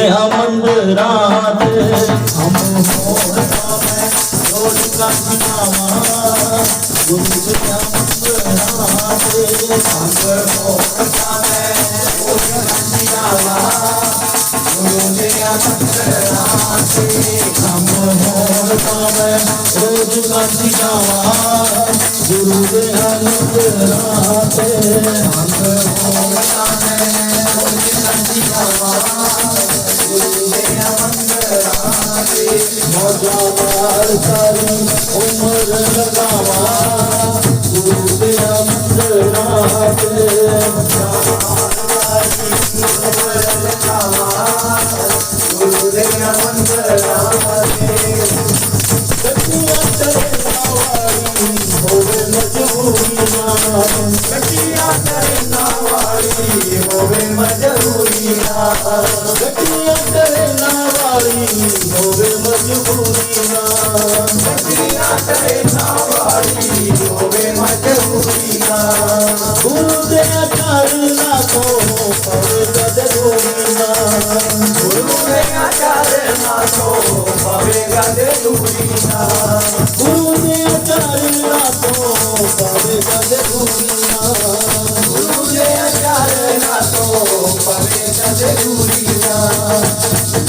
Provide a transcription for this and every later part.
ਦੇ ਮੰਦਰਾਂ ਤੇ ਹਮ ਹੋਣ ਪਾਵੇਂ ਮਾਰ ਸਾਰੀ ਉਮਰ ਲਗਾਵਾ ਗੁਰੂ ਦੇ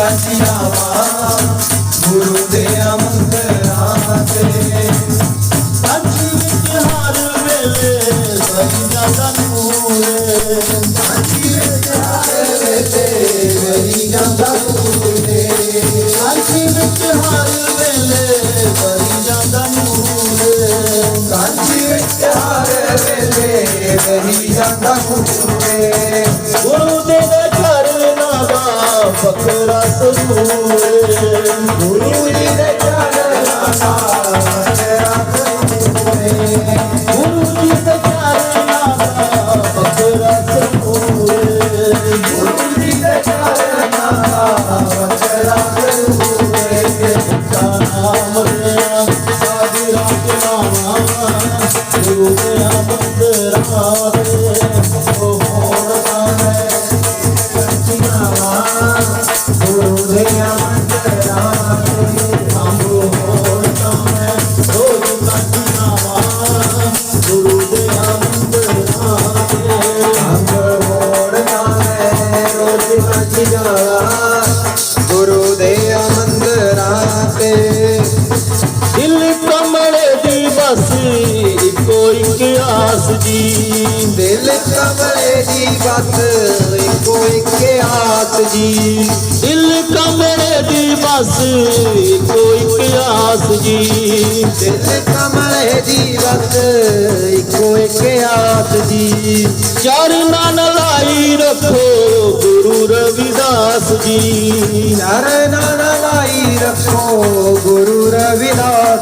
ਰੋਕ ਕਾਟਿਆਵਾ ਗੁਰੂ ਦੇ ਅਮੰਦਰਾਂ ਤੇ ਪੰਜ ਵਿੱਚ ਹਰ ਵੇਲੇ ਸਹੀ ਜਾਂਦਾ ਨੂਰੇ ਪੰਜ ਵਿੱਚ ਹਰ ਵੇਲੇ ਸਹੀ ਜਾਂਦਾ ਨੂਰੇ ਪੰਜ ਵਿੱਚ ਹਰ ਵੇਲੇ ਸਹੀ ਜਾਂਦਾ ਨੂਰੇ ਪੰਜ ਵਿੱਚ ਹਰ ਵੇਲੇ ਸਹੀ ਜਾਂਦਾ ਨੂਰੇ ਗੁਰੂ ਦੇ ਚਰਨਾਂ ਦਾ ਦਾ ਫਕਰਾ ਸਰੂਰੇ ਗੁਰੂ ਜੀ ਦੇ ਚਰਨਾਂ ਦਾ ਫਕਰਾ ਸਰੂਰੇ ਗੁਰੂ ਜੀ ਦੇ ਚਰਨਾਂ ਦਾ ਕਮਲੇ ਦੀ ਬਸ ਇੱਕੋ ਇੱਕ ਆਸ ਜੀ। ਦਿਲ ਕਮਲੇ ਦੀ ਬਤ ਇੱਕੋ ਇੱਕ ਆਸ ਜੀ। ਦਿਲ ਕਮਲੇ ਦੀ ਬਸ ਇੱਕੋ ਇੱਕ ਆਸ ਜੀ। ਦਿਲ ਕਮਲੇ ਦੀ ਬਤ ਇੱਕੋ ਇੱਕ ਆਸ ਜੀ। ਚਰਨਾਂ ਨਾਲ ਲਾਈ ਰੱਖੋ ਗੁਰੂ ਰਵਿਦਾਸ ਜੀ। ਚਰਨਾਂ ਲਾਈ ਰੱਖੋ ਗੁਰੂ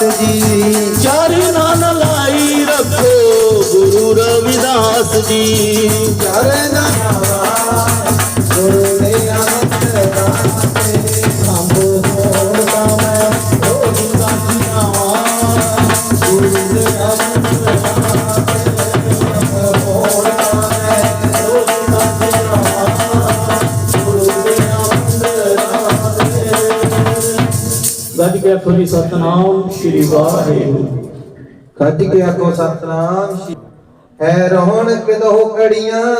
ਰਵਿਦਾਸ ਜੀ। ਚਰਨਾਂ ਨਾਲ ਲਾਈ ਰੱਖੋ ਗੁਰੂ ਰਵਿਦਾਸ ਜੀ। ਚਰਨਾਂ ਗੱਜ ਕੇ ਸਤਨਾਮ ਸ੍ਰੀ ਵਾਹਿਗੁਰੂ। ਕੱਜ ਕੇ ਆਖੋ ਸਤਨਾਮ ਹੈ ਰੌਣਕ ਦੋ ਕੜੀਆਂ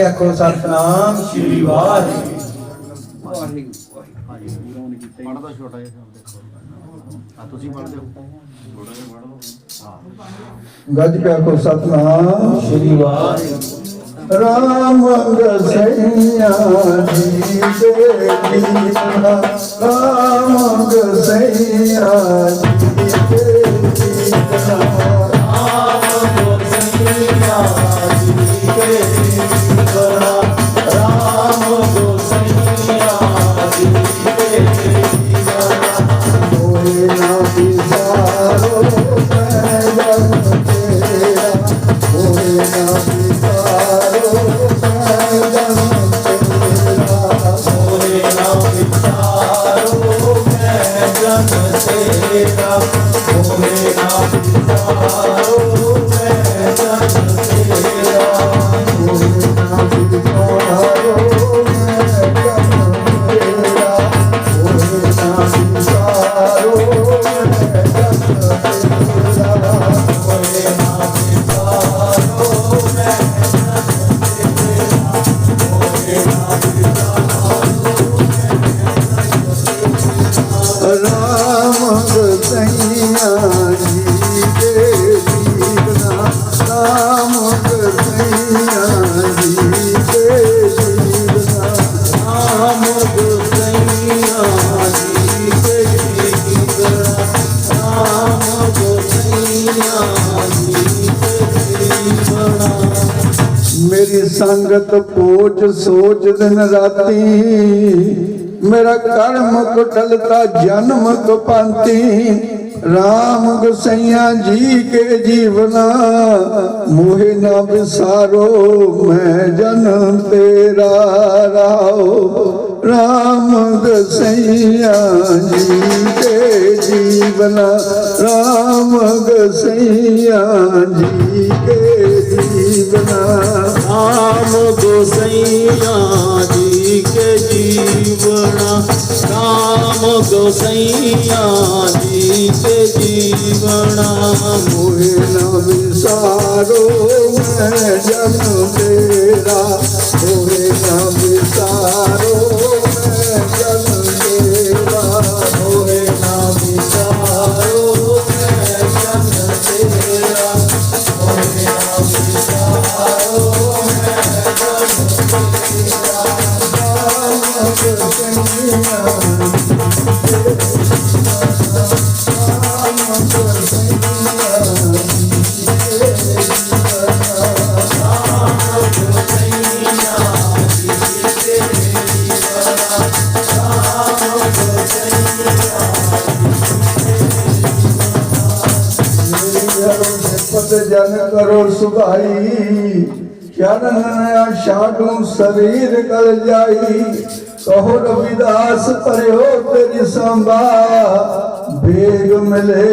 ਕੇ ਆਖੋ ਸਤਨਾਮ, ਸ਼੍ਰੀ ਵਾਹਿਗੁਰੂ। ਪੜਦਾ ਛੋਟਾ ਜਿਹਾ ਆ ਤੁਸੀਂ ਪੜਦੇ ਹੋ ਥੋੜਾ ਜਿਹਾ ਪੜੋ ਗੱਜ ਕੇ ਆਖੋ ਸਤਨਾਮ, ਸ਼੍ਰੀ ਵਾਹਿਗੁਰੂ। ਰਾਮ ਗਸਈਆ ਜੀ ਦੇ ਜੀਵਨਾ ਰਾਮ ਗਸਈਆ ਜੀ ਦੇ ਜੀਵਨਾ ਮੇਰੀ ਸੰਗਤ ਪੋਚ ਸੋਚ ਦਿਨ ਰਾਤੀ। ਮੇਰਾ ਕਰਮ ਕੁਟਲਤਾ, ਜਨਮ ਕਪੰਤੀ RAM ਗੁਸਈਆ ਜੀ ਕੇ ਜੀਵਨਾ, ਮੋਹਿ ਨਾ ਵਿਸਾਰੋ, ਮੈਂ ਜਨਮ ਤੇਰਾ ਰਾਓ। ਰਾਮ ਗੁਸਈਆ ਜੀ ਕੇ ਜੀਵਨਾ, ਰਾਮ ਗੁਸਈਆ ਜੀ ਕੇ ਜੀਵਨਾ ਰਾਮ ਗੋਸਈਆ ਜੀ ਕੇ ਜੀਵਨਾ ਰਾਮ ਗੋਸਈਆ ਜੀ ਕੇ ਜੀਵਨਾ ਮੋਹਿ ਨਾ ਵਿਸਾਰੋ ਮੈਂ ਜਨ ਸੁਭਾਈ, ਚਰਨ ਆਸ਼ਾਡੂ ਸਰੀਰ ਕਲ ਜਾਈ। ਕਹੋ ਰਵਿਦਾਸ, ਪਰਿਓ ਤੇਰੀ ਸੰਭਾ। ਬੇਗ ਮਿਲੇ,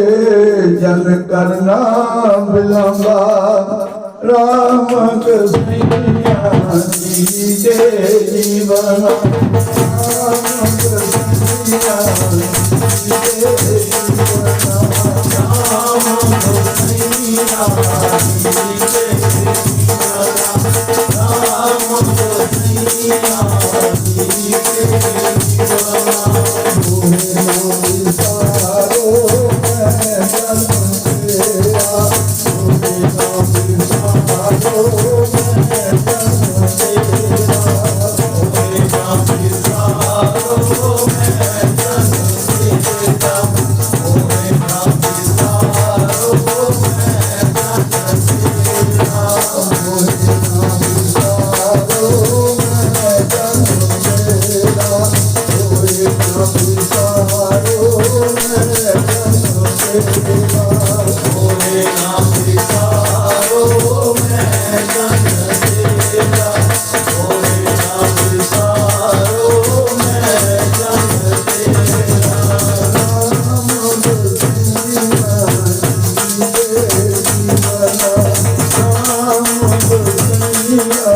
ਜਨ ਕਰਨਾ ਬਿਲੰਬਾ। ਰਾਮ ਕਸਈਆ ਜੀ ਦੇ ਜੀਵਨ। Yeah. Yeah.